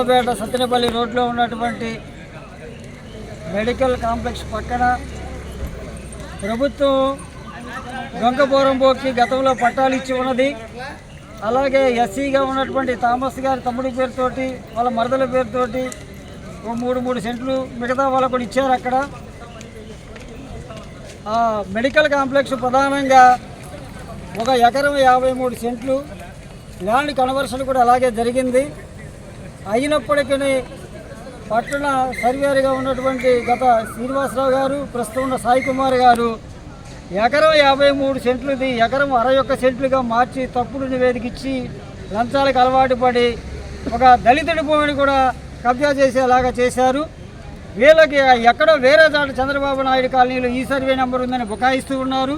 కొత్తపేట సత్యనపల్లి రోడ్లో ఉన్నటువంటి medical complex పక్కన ప్రభుత్వం దొంగపోరం పోకి గతంలో పట్టాలు ఇచ్చి ఉన్నది. అలాగే ఎస్సీగా ఉన్నటువంటి థామస్ గారి తమ్ముడి పేరుతోటి వాళ్ళ మరదల పేరుతోటి ఓ మూడు మూడు సెంట్లు మిగతా వాళ్ళకు కూడా ఇచ్చారు అక్కడ. ఆ మెడికల్ కాంప్లెక్స్ ప్రధానంగా ఒక ఎకరం యాభై మూడు సెంట్లు ల్యాండ్ కన్వర్షన్ కూడా అలాగే జరిగింది. అయినప్పటికీ పట్టణ సర్వేరుగా ఉన్నటువంటి గత శ్రీనివాసరావు గారు ప్రస్తుతం ఉన్న సాయి కుమార్ గారు ఎకరం యాభై మూడు సెంట్లుది ఎకరం అరవై ఒక్క సెంట్లుగా మార్చి తప్పుడు నివేదిక ఇచ్చి లంచాలకు అలవాటు పడి ఒక దళితుడి భూమిని కూడా కబ్జా చేసేలాగా చేశారు. వీళ్ళకి ఎక్కడో వేరే చాట చంద్రబాబు నాయుడు కాలనీలో ఈ సర్వే నెంబర్ ఉందని బుకాయిస్తూ ఉన్నారు.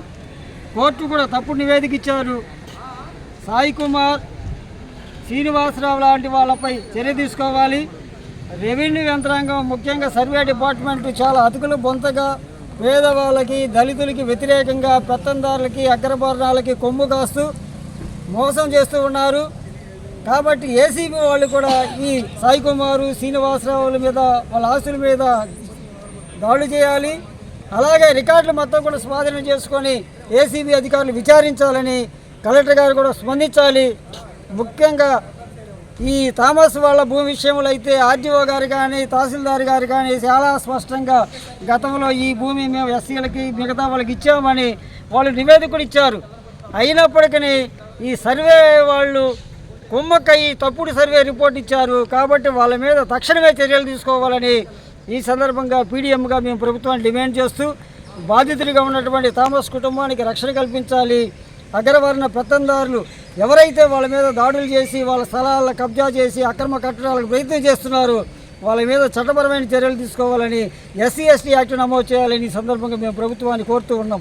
కోర్టు కూడా తప్పుడు నివేదిక ఇచ్చారు. సాయి కుమార్ శ్రీనివాసరావు లాంటి వాళ్ళపై చర్య తీసుకోవాలి. రెవెన్యూ యంత్రాంగం ముఖ్యంగా సర్వే డిపార్ట్మెంట్ చాలా అతుకులు బొంతగా పేదవాళ్ళకి దళితులకి వ్యతిరేకంగా పెత్తందారులకి అగ్రభరణాలకి కొమ్ము కాస్తూ మోసం చేస్తూ ఉన్నారు. కాబట్టి ఏసీబీ వాళ్ళు కూడా ఈ సాయి కుమారు శ్రీనివాసరావుల మీద వాళ్ళ ఆస్తుల మీద దాడులు చేయాలి. అలాగే రికార్డులు మొత్తం కూడా స్వాధీనం చేసుకొని ఏసీబీ అధికారులు విచారించాలని కలెక్టర్ గారు కూడా స్పందించాలి. ముఖ్యంగా ఈ థామస్ వాళ్ళ భూమి విషయంలో అయితే ఆర్డీఓ గారు కానీ తహసీల్దార్ గారు కానీ చాలా స్పష్టంగా గతంలో ఈ భూమి మేము ఎస్సీలకి మిగతా వాళ్ళకి ఇచ్చామని వాళ్ళు నివేదికలు ఇచ్చారు. అయినప్పటికీ ఈ సర్వే వాళ్ళు కుమ్మక్కయ్యి తప్పుడు సర్వే రిపోర్ట్ ఇచ్చారు. కాబట్టి వాళ్ళ మీద తక్షణమే చర్యలు తీసుకోవాలని ఈ సందర్భంగా పీడిఎంగా మేము ప్రభుత్వాన్ని డిమాండ్ చేస్తూ బాధితులుగా ఉన్నటువంటి థామస్ కుటుంబానికి రక్షణ కల్పించాలి. అగ్రవర్ణ పెత్తందారులు ఎవరైతే వాళ్ళ మీద దాడులు చేసి వాళ్ళ స్థలాలను కబ్జా చేసి అక్రమ కట్టడాలకు ప్రయత్నం చేస్తున్నారు వాళ్ళ మీద చట్టపరమైన చర్యలు తీసుకోవాలని ఎస్సీ ఎస్టీ యాక్ట్ నమోదు చేయాలని ఈ సందర్భంగా మేము ప్రభుత్వాన్ని కోరుతూ ఉన్నాం.